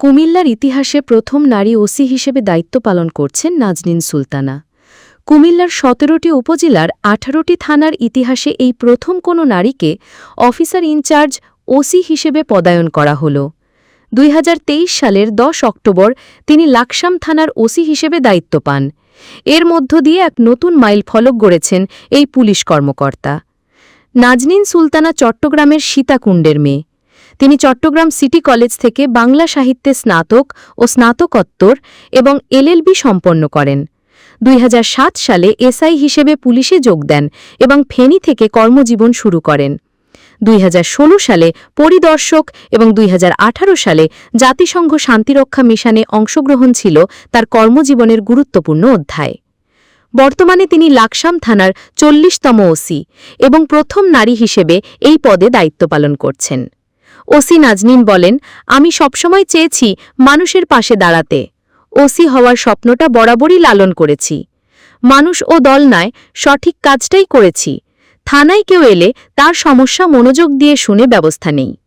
কুমিল্লার ইতিহাসে প্রথম নারী ওসি হিসেবে দায়িত্ব পালন করছেন নাজনীন সুলতানা। কুমিল্লার সতেরোটি উপজেলার আঠারোটি থানার ইতিহাসে এই প্রথম কোনো নারীকে অফিসার ইনচার্জ ওসি হিসেবে পদায়ন করা হল। দুই হাজার তেইশ সালের ১০ অক্টোবর তিনি লাকসাম থানার ওসি হিসেবে দায়িত্ব পান। এর মধ্য দিয়ে এক নতুন মাইল ফলক গড়েছেন এই পুলিশ কর্মকর্তা। নাজনীন সুলতানা চট্টগ্রামের সীতাকুণ্ডের মেয়ে। তিনি চট্টগ্রাম সিটি কলেজ থেকে বাংলা সাহিত্যে স্নাতক ও স্নাতকোত্তর এবং এলএলবি সম্পন্ন করেন। দুই হাজার সাত সালে এসআই হিসেবে পুলিশে যোগ দেন এবং ফেনী থেকে কর্মজীবন শুরু করেন। দুই হাজার ষোল সালে পরিদর্শক এবং দুই হাজার আঠারো সালে জাতিসংঘ শান্তিরক্ষা মিশনে অংশগ্রহণ ছিল তার কর্মজীবনের গুরুত্বপূর্ণ অধ্যায়। বর্তমানে তিনি লাকসাম থানার চল্লিশতম ওসি এবং প্রথম নারী হিসেবে এই পদে দায়িত্ব পালন করছেন। ওসি নাজনীন বলেন, আমি সবসময় চেয়েছি মানুষের পাশে দাঁড়াতে। ওসি হওয়ার স্বপ্নটা বরাবরই লালন করেছি। মানুষ ও দল নয়, সঠিক কাজটাই করেছি। থানায় কেউ এলে তার সমস্যা মনোযোগ দিয়ে শুনে ব্যবস্থা নেই।